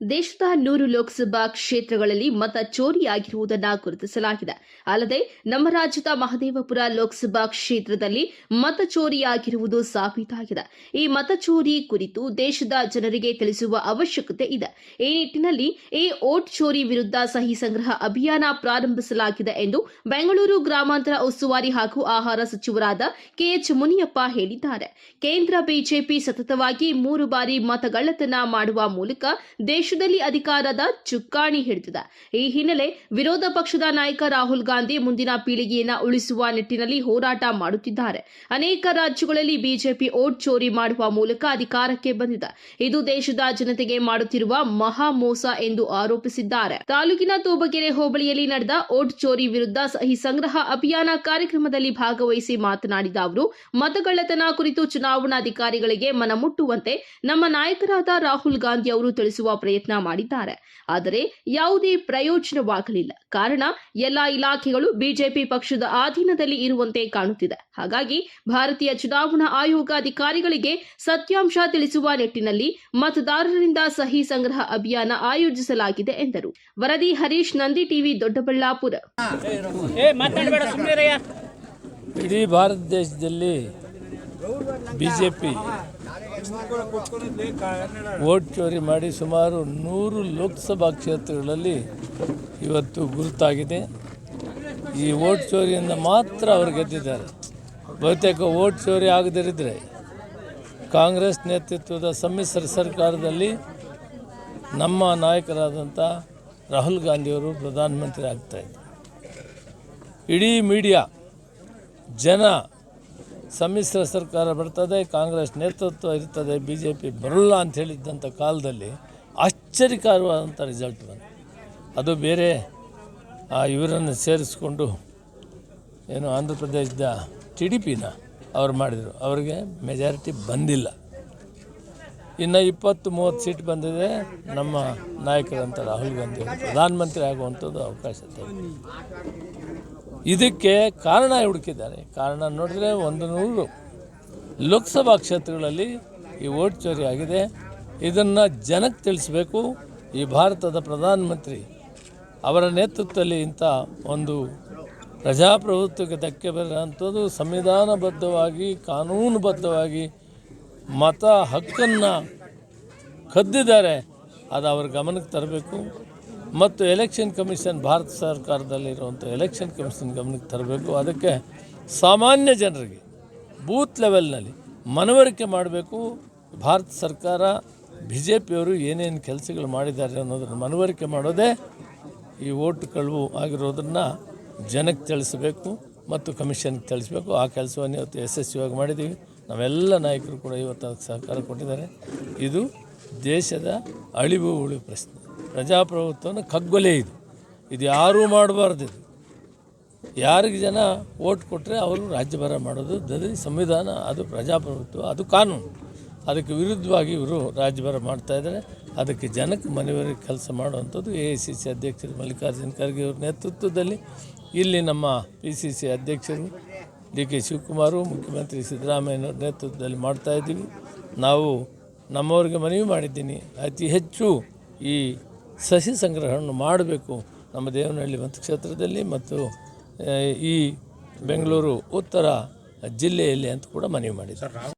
ದೇಶದ ನೂರು ಲೋಕಸಭಾ ಕ್ಷೇತ್ರಗಳಲ್ಲಿ ಮತ ಚೋರಿಯಾಗಿರುವುದನ್ನು ಗುರುತಿಸಲಾಗಿದೆ. ಅಲ್ಲದೆ ನಮ್ಮ ರಾಜ್ಯದ ಮಹದೇವಪುರ ಲೋಕಸಭಾ ಕ್ಷೇತ್ರದಲ್ಲಿ ಮತ ಚೋರಿಯಾಗಿರುವುದು ಸಾಬೀತಾಗಿದೆ. ಈ ಮತ ಚೋರಿ ಕುರಿತು ದೇಶದ ಜನರಿಗೆ ತಿಳಿಸುವ ಅವಶ್ಯಕತೆ ಇದೆ. ಈ ನಿಟ್ಟಿನಲ್ಲಿ ಈ ಓಟ್ ಚೋರಿ ವಿರುದ್ಧ ಸಹಿ ಸಂಗ್ರಹ ಅಭಿಯಾನ ಪ್ರಾರಂಭಿಸಲಾಗಿದೆ ಎಂದು ಬೆಂಗಳೂರು ಗ್ರಾಮಾಂತರ ಉಸ್ತುವಾರಿ ಹಾಗೂ ಆಹಾರ ಸಚಿವರಾದ ಕೆಎಚ್ ಮುನಿಯಪ್ಪ ಹೇಳಿದ್ದಾರೆ. ಕೇಂದ್ರ ಬಿಜೆಪಿ ಸತತವಾಗಿ ಮೂರು ಬಾರಿ ಮತಗಳ್ಳತನ ಮಾಡುವ ಮೂಲಕ ದೇಶದಲ್ಲಿ ಅಧಿಕಾರದ ಚುಕ್ಕಾಣಿ ಹಿಡಿದಿದೆ. ಈ ಹಿನ್ನೆಲೆ ವಿರೋಧ ಪಕ್ಷದ ನಾಯಕ ರಾಹುಲ್ ಗಾಂಧಿ ಮುಂದಿನ ಪೀಳಿಗೆಯನ್ನ ಉಳಿಸುವ ನಿಟ್ಟಿನಲ್ಲಿ ಹೋರಾಟ ಮಾಡುತ್ತಿದ್ದಾರೆ. ಅನೇಕ ರಾಜ್ಯಗಳಲ್ಲಿ ಬಿಜೆಪಿ ಓಟ್ ಚೋರಿ ಮಾಡುವ ಮೂಲಕ ಅಧಿಕಾರಕ್ಕೆ ಬಂದಿದೆ. ಇದು ದೇಶದ ಜನತೆಗೆ ಮಾಡುತ್ತಿರುವ ಮಹಾ ಮೋಸ ಎಂದು ಆರೋಪಿಸಿದ್ದಾರೆ. ತಾಲೂಕಿನ ತೋಬಗೆರೆ ಹೋಬಳಿಯಲ್ಲಿ ನಡೆದ ಓಟ್ ಚೋರಿ ವಿರುದ್ಧ ಸಹಿ ಸಂಗ್ರಹ ಅಭಿಯಾನ ಕಾರ್ಯಕ್ರಮದಲ್ಲಿ ಭಾಗವಹಿಸಿ ಮಾತನಾಡಿದ ಅವರು, ಮತಗಳ್ಳತನ ಕುರಿತು ಚುನಾವಣಾಧಿಕಾರಿಗಳಿಗೆ ಮನಮುಟ್ಟುವಂತೆ ನಮ್ಮ ನಾಯಕರಾದ ರಾಹುಲ್ ಗಾಂಧಿ ಅವರು ತಿಳಿಸುವ ಪ್ರಯತ್ನ ಮಾಡಿದ್ದಾರೆ. ಆದರೆ ಯಾವುದೇ ಪ್ರಯೋಜನವಾಗಲಿಲ್ಲ. ಕಾರಣ ಎಲ್ಲಾ ಇಲಾಖೆಗಳು ಬಿಜೆಪಿ ಪಕ್ಷದ ಅಧೀನದಲ್ಲಿ ಇರುವಂತೆ ಕಾಣುತ್ತಿದೆ. ಹಾಗಾಗಿ ಭಾರತೀಯ ಚುನಾವಣಾ ಆಯೋಗ ಅಧಿಕಾರಿಗಳಿಗೆ ಸತ್ಯಾಂಶ ತಿಳಿಸುವ ನಿಟ್ಟಿನಲ್ಲಿ ಮತದಾರರಿಂದ ಸಹಿ ಸಂಗ್ರಹ ಅಭಿಯಾನ ಆಯೋಜಿಸಲಾಗಿದೆ ಎಂದರು. ವರದಿ ಹರೀಶ್ ನಂದಿ ಟಿವಿ ದೊಡ್ಡಬಳ್ಳಾಪುರ. ಇಡೀ ಭಾರತ ದೇಶದಲ್ಲಿ ಬಿ ಜೆ ಪಿ ವೋಟ್ ಚೋರಿ ಮಾಡಿ ಸುಮಾರು ನೂರು ಲೋಕಸಭಾ ಕ್ಷೇತ್ರಗಳಲ್ಲಿ ಇವತ್ತು ಗುರುತಾಗಿದೆ. ಈ ವೋಟ್ ಚೋರಿಯಿಂದ ಮಾತ್ರ ಅವರು ಗೆದ್ದಿದ್ದಾರೆ. ಬಹುತೇಕ ವೋಟ್ ಚೋರಿ ಆಗದಿರಿದ್ರೆ ಕಾಂಗ್ರೆಸ್ ನೇತೃತ್ವದ ಸಮ್ಮಿಶ್ರ ಸರ್ಕಾರದಲ್ಲಿ ನಮ್ಮ ನಾಯಕರಾದಂಥ ರಾಹುಲ್ ಗಾಂಧಿಯವರು ಪ್ರಧಾನಮಂತ್ರಿ ಆಗ್ತಾಯಿದ್ರು ಇಡೀ ಮೀಡಿಯಾ ಜನ ಸಮ್ಮಿಶ್ರ ಸರ್ಕಾರ ಬರ್ತದೆ, ಕಾಂಗ್ರೆಸ್ ನೇತೃತ್ವ ಇರ್ತದೆ ಬಿ ಜೆ ಪಿ ಬರಲ್ಲ ಅಂತ ಹೇಳಿದ್ದಂಥ ಕಾಲದಲ್ಲಿ ಆಶ್ಚರ್ಯಕರವಾದಂಥ ರಿಸಲ್ಟ್ ಬಂತು. ಅದು ಬೇರೆ, ಆ ಇವರನ್ನು ಸೇರಿಸ್ಕೊಂಡು ಏನು ಆಂಧ್ರ ಪ್ರದೇಶದ ಟಿ ಡಿ ಪಿನ ಅವ್ರು ಮಾಡಿದರು. ಅವ್ರಿಗೆ ಮೆಜಾರಿಟಿ ಬಂದಿಲ್ಲ. ಇನ್ನು ಇಪ್ಪತ್ತು ಮೂವತ್ತು ಸೀಟ್ ಬಂದಿದೆ, ನಮ್ಮ ನಾಯಕರಂತ ರಾಹುಲ್ ಗಾಂಧಿ ಪ್ರಧಾನಮಂತ್ರಿ ಆಗುವಂಥದ್ದು ಅವಕಾಶ ಇದಕ್ಕೆ ಕಾರಣ ಹುಡುಕಿದ್ದಾರೆ. ಕಾರಣ ನೋಡಿದ್ರೆ ಒಂದು ನೂರು ಲೋಕಸಭಾ ಕ್ಷೇತ್ರಗಳಲ್ಲಿ ಈ ವೋಟ್ ಚೋರಿ ಆಗಿದೆ. ಇದನ್ನು ಜನಕ್ಕೆ ತಿಳಿಸ್ಬೇಕು. ಈ ಭಾರತದ ಪ್ರಧಾನಮಂತ್ರಿ ಅವರ ನೇತೃತ್ವದಲ್ಲಿ ಇಂಥ ಒಂದು ಪ್ರಜಾಪ್ರಭುತ್ವಕ್ಕೆ ಧಕ್ಕೆ ಬರೋಂಥದ್ದು ಸಂವಿಧಾನಬದ್ಧವಾಗಿ, ಕಾನೂನುಬದ್ಧವಾಗಿ ಮತ ಹಕ್ಕನ್ನು ಕದ್ದಿದ್ದಾರೆ. ಅದು ಅವ್ರ ಗಮನಕ್ಕೆ ತರಬೇಕು. ಮತ್ತು ಎಲೆಕ್ಷನ್ ಕಮಿಷನ್ ಭಾರತ ಸರ್ಕಾರದಲ್ಲಿರುವಂಥ ಎಲೆಕ್ಷನ್ ಕಮಿಷನ್ ಗಮನಕ್ಕೆ ತರಬೇಕು. ಅದಕ್ಕೆ ಸಾಮಾನ್ಯ ಜನರಿಗೆ ಬೂತ್ ಲೆವೆಲ್ನಲ್ಲಿ ಮನವರಿಕೆ ಮಾಡಬೇಕು. ಭಾರತ ಸರ್ಕಾರ ಬಿ ಜೆ ಪಿಯವರು ಏನೇನು ಕೆಲಸಗಳು ಮಾಡಿದ್ದಾರೆ ಅನ್ನೋದನ್ನು ಮನವರಿಕೆ ಮಾಡೋದೇ ಈ ಓಟ್ ಕಳುವು ಆಗಿರೋದನ್ನು ಜನಕ್ಕೆ ತಿಳಿಸಬೇಕು ಮತ್ತು ಕಮಿಷನ್ಗೆ ತಿಳಿಸ್ಬೇಕು. ಆ ಕೆಲಸವನ್ನು ಇವತ್ತು ಯಶಸ್ವಿಯಾಗಿ ಮಾಡಿದ್ದೀವಿ. ನಾವೆಲ್ಲ ನಾಯಕರು ಕೂಡ ಇವತ್ತು ಸಹಕಾರ ಕೊಟ್ಟಿದ್ದಾರೆ. ಇದು ದೇಶದ ಅಳಿವು ಉಳಿವು ಪ್ರಶ್ನೆ. ಪ್ರಜಾಪ್ರಭುತ್ವನ ಕಗ್ಗೊಲೆ ಇದು. ಇದು ಯಾರೂ ಮಾಡಬಾರ್ದು ಇದು. ಯಾರಿಗೆ ಜನ ಓಟ್ ಕೊಟ್ಟರೆ ಅವರು ರಾಜ್ಯಭಾರ ಮಾಡೋದು ದದಿ ಸಂವಿಧಾನ, ಅದು ಪ್ರಜಾಪ್ರಭುತ್ವ, ಅದು ಕಾನೂನು. ಅದಕ್ಕೆ ವಿರುದ್ಧವಾಗಿ ಇವರು ರಾಜ್ಯಭಾರ ಮಾಡ್ತಾಯಿದ್ದಾರೆ ಅದಕ್ಕೆ ಜನಕ್ಕೆ ಮನೆಯವರಿಗೆ ಕೆಲಸ ಮಾಡುವಂಥದ್ದು ಎ ಐ ಸಿ ಸಿ ಅಧ್ಯಕ್ಷರು ಮಲ್ಲಿಕಾರ್ಜುನ ಖರ್ಗೆ ಅವ್ರ ನೇತೃತ್ವದಲ್ಲಿ. ಇಲ್ಲಿ ನಮ್ಮ ಪಿ ಸಿ ಸಿ ಅಧ್ಯಕ್ಷರು ಡಿ ಕೆ ಶಿವಕುಮಾರು, ಮುಖ್ಯಮಂತ್ರಿ ಸಿದ್ದರಾಮಯ್ಯನವ್ರ ನೇತೃತ್ವದಲ್ಲಿ ಮಾಡ್ತಾಯಿದ್ದೀವಿ ನಾವು ನಮ್ಮವ್ರಿಗೆ ಮನವಿ ಮಾಡಿದ್ದೀನಿ. ಅತಿ ಹೆಚ್ಚು ಈ ಸಸಿ ಸಂಗ್ರಹವನ್ನು ಮಾಡಬೇಕು ನಮ್ಮ ದೇವನಹಳ್ಳಿ ಮತಕ್ಷೇತ್ರದಲ್ಲಿ ಮತ್ತು ಈ ಬೆಂಗಳೂರು ಉತ್ತರ ಜಿಲ್ಲೆಯಲ್ಲಿ ಅಂತ ಕೂಡ ಮನವಿ ಮಾಡಿದ್ದಾರೆ.